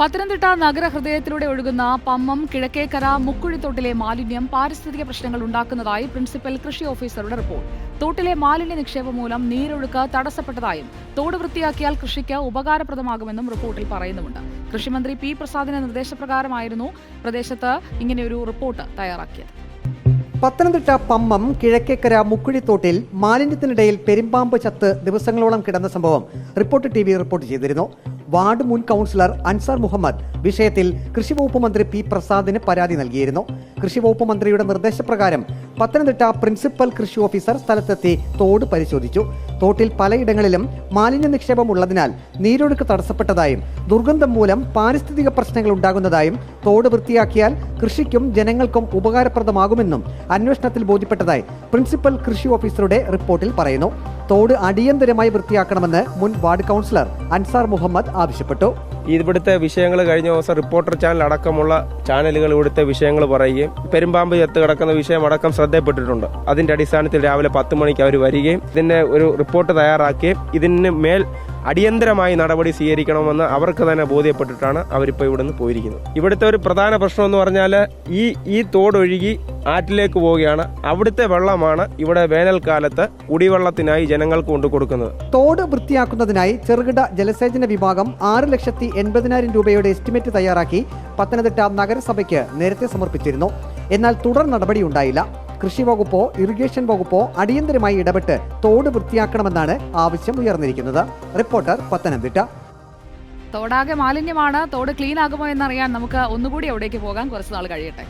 പത്തനംതിട്ട നഗരഹൃദയത്തിലൂടെ ഒഴുകുന്ന പമ്മം കിഴക്കേക്കര മുക്കുഴിത്തോട്ടിലെ മാലിന്യം പാരിസ്ഥിതിക പ്രശ്നങ്ങൾ ഉണ്ടാക്കുന്നതായി പ്രിൻസിപ്പൽ കൃഷി ഓഫീസറുടെ റിപ്പോർട്ട്. തോട്ടിലെ മാലിന്യ നിക്ഷേപം മൂലം നീരൊഴുക്ക് തടസ്സപ്പെട്ടതായും തോട് വൃത്തിയാക്കിയാൽ കൃഷിക്ക് ഉപകാരപ്രദമാകുമെന്നും റിപ്പോർട്ടിൽ പറയുന്നുമുണ്ട്. കൃഷിമന്ത്രി പി പ്രസാദിന്റെ നിർദ്ദേശപ്രകാരമായിരുന്നു പ്രദേശത്ത് ഇങ്ങനെയൊരു റിപ്പോർട്ട് തയ്യാറാക്കിയത്. പത്തനംതിട്ട പമ്മം കിഴക്കേക്കര മുക്കുഴിത്തോട്ടിൽ മാലിന്യത്തിനിടയിൽ പെരുമ്പാമ്പ് ചത്ത് ദിവസങ്ങളോളം കിടന്ന സംഭവം റിപ്പോർട്ട് ടി റിപ്പോർട്ട് ചെയ്തിരുന്നു. വാർഡ് മുൻ കൗൺസിലർ അൻസാർ മുഹമ്മദ് വിഷയത്തിൽ കൃഷിവകുപ്പ് മന്ത്രി പി പ്രസാദിന് പരാതി നൽകിയിരുന്നു. കൃഷിവകുപ്പ് മന്ത്രിയുടെ നിർദ്ദേശപ്രകാരം പത്തനംതിട്ട പ്രിൻസിപ്പൽ കൃഷി ഓഫീസർ സ്ഥലത്തെത്തി തോട് പരിശോധിച്ചു. തോട്ടിൽ പലയിടങ്ങളിലും മാലിന്യ നിക്ഷേപം ഉള്ളതിനാൽ നീരൊഴുക്ക് തടസ്സപ്പെട്ടതായും ദുർഗന്ധം മൂലം പാരിസ്ഥിതിക പ്രശ്നങ്ങൾ ഉണ്ടാകുന്നതായും തോട് വൃത്തിയാക്കിയാൽ കൃഷിക്കും ജനങ്ങൾക്കും ഉപകാരപ്രദമാകുമെന്നും അന്വേഷണത്തിൽ ബോധ്യപ്പെട്ടതായി പ്രിൻസിപ്പൽ കൃഷി ഓഫീസറുടെ റിപ്പോർട്ടിൽ പറയുന്നു. തോട് അടിയന്തരമായി വൃത്തിയാക്കണമെന്ന് മുൻ വാർഡ് കൗൺസിലർ അൻസാർ മുഹമ്മദ് ആവശ്യപ്പെട്ടു. ഇവിടുത്തെ വിഷയങ്ങൾ കഴിഞ്ഞ ദിവസം റിപ്പോർട്ടർ ചാനൽ അടക്കമുള്ള ചാനലുകൾ ഇവിടുത്തെ വിഷയങ്ങൾ പറയുകയും പെരുമ്പാമ്പ് ചത്ത് കിടക്കുന്ന വിഷയം അടക്കം ശ്രദ്ധപ്പെട്ടിട്ടുണ്ട് അതിന്റെ അടിസ്ഥാനത്തിൽ രാവിലെ പത്ത് മണിക്ക് അവർ വരികയും ഇതിന്റെ ഒരു റിപ്പോർട്ട് തയ്യാറാക്കുകയും ഇതിന് മേൽ അടിയന്തരമായി നടപടി സ്വീകരിക്കണമെന്ന് അവർക്ക് തന്നെ ബോധ്യപ്പെട്ടിട്ടാണ് അവരിപ്പോൾ ഇവിടുന്ന് പോയിരിക്കുന്നത്. ഇവിടുത്തെ ഒരു പ്രധാന പ്രശ്നം എന്ന് പറഞ്ഞാൽ ഈ ഈ തോടൊഴുകി ആറ്റിലേക്ക് പോവുകയാണ്. അവിടുത്തെ വെള്ളമാണ് ഇവിടെ വേനൽക്കാലത്ത് കുടിവെള്ളത്തിനായി ജനങ്ങൾക്ക് കൊണ്ടു കൊടുക്കുന്നത്. തോട് വൃത്തിയാക്കുന്നതിനായി ചെറുകിട ജലസേചന വിഭാഗം ആറ് ലക്ഷത്തി എൺപതിനായിരം രൂപയുടെ എസ്റ്റിമേറ്റ് തയ്യാറാക്കി പത്തനംതിട്ട നഗരസഭയ്ക്ക് നേരത്തെ സമർപ്പിച്ചിരുന്നു. എന്നാൽ തുടർ നടപടിയുണ്ടായില്ല. കൃഷി വകുപ്പോ ഇറിഗേഷൻ വകുപ്പോ അടിയന്തരമായി ഇടപെട്ട് തോട് വൃത്തിയാക്കണമെന്നാണ് ആവശ്യം ഉയർന്നിരിക്കുന്നത്. റിപ്പോർട്ടർ പത്തനംതിട്ട. തോടാകെ മാലിന്യമാണ് തോട് ക്ലീൻ ആകുമോ എന്നറിയാൻ നമുക്ക് ഒന്നുകൂടി അവിടേക്ക് പോകാൻ കുറച്ച് നാൾ കഴിയട്ടെ.